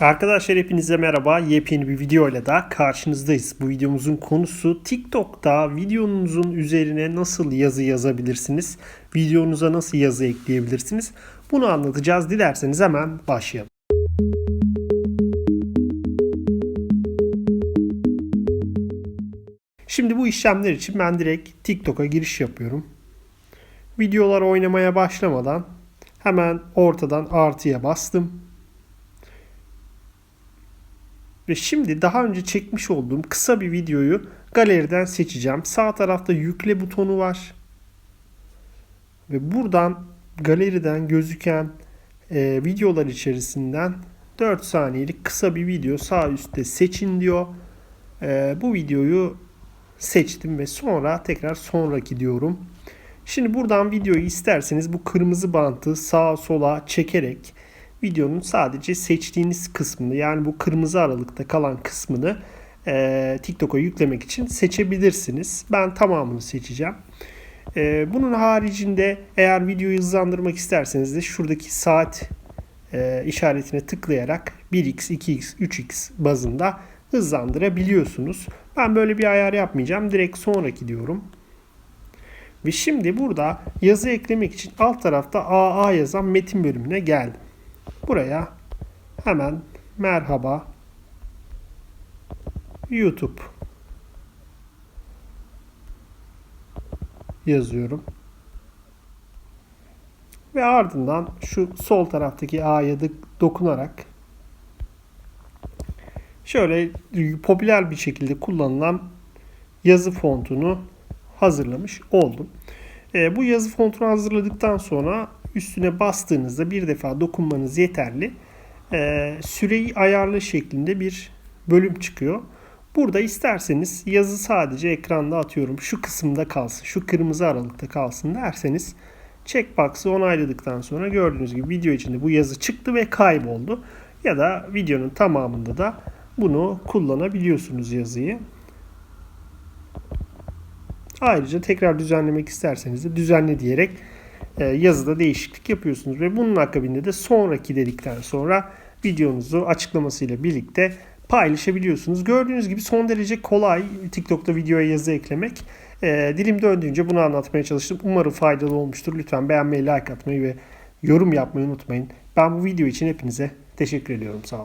Arkadaşlar hepinize merhaba. Yepyeni bir video ile daha karşınızdayız. Bu videomuzun konusu TikTok'ta videonuzun üzerine nasıl yazı yazabilirsiniz? Videonuza nasıl yazı ekleyebilirsiniz? Bunu anlatacağız. Dilerseniz hemen başlayalım. Şimdi bu işlemler için ben direkt TikTok'a giriş yapıyorum. Videolar oynamaya başlamadan hemen ortadan artıya bastım. Ve şimdi daha önce çekmiş olduğum kısa bir videoyu galeriden seçeceğim. Sağ tarafta yükle butonu var. Ve buradan galeriden gözüken e, videolar içerisinden 4 saniyelik kısa bir video sağ üstte seçin diyor. E, bu videoyu seçtim ve sonra tekrar sonraki diyorum. Şimdi buradan videoyu isterseniz bu kırmızı bantı sağa sola çekerek videonun sadece seçtiğiniz kısmını yani bu kırmızı aralıkta kalan kısmını e, TikTok'a yüklemek için seçebilirsiniz. Ben tamamını seçeceğim. E, bunun haricinde eğer videoyu hızlandırmak isterseniz de şuradaki saat e, işaretine tıklayarak 1x, 2x, 3x bazında hızlandırabiliyorsunuz. Ben böyle bir ayar yapmayacağım. Direkt sonraki diyorum. Ve şimdi burada yazı eklemek için alt tarafta AA yazan metin bölümüne geldim. Buraya hemen merhaba YouTube yazıyorum. Ve ardından şu sol taraftaki A'ya dokunarak şöyle popüler bir şekilde kullanılan yazı fontunu hazırlamış oldum. E, bu yazı fontunu hazırladıktan sonra üstüne bastığınızda bir defa dokunmanız yeterli. E, süreyi ayarlı şeklinde bir bölüm çıkıyor. Burada isterseniz yazı sadece ekranda atıyorum şu kısımda kalsın, şu kırmızı aralıkta kalsın derseniz checkbox'ı onayladıktan sonra gördüğünüz gibi video içinde bu yazı çıktı ve kayboldu. Ya da videonun tamamında da bunu kullanabiliyorsunuz yazıyı. Ayrıca tekrar düzenlemek isterseniz de düzenle diyerek yazıda değişiklik yapıyorsunuz. Ve bunun akabinde de sonraki dedikten sonra videonuzu açıklamasıyla birlikte paylaşabiliyorsunuz. Gördüğünüz gibi son derece kolay TikTok'ta videoya yazı eklemek. E, dilim döndüğünce bunu anlatmaya çalıştım. Umarım faydalı olmuştur. Lütfen beğenmeyi, like atmayı ve yorum yapmayı unutmayın. Ben bu video için hepinize teşekkür ediyorum. Sağ olun.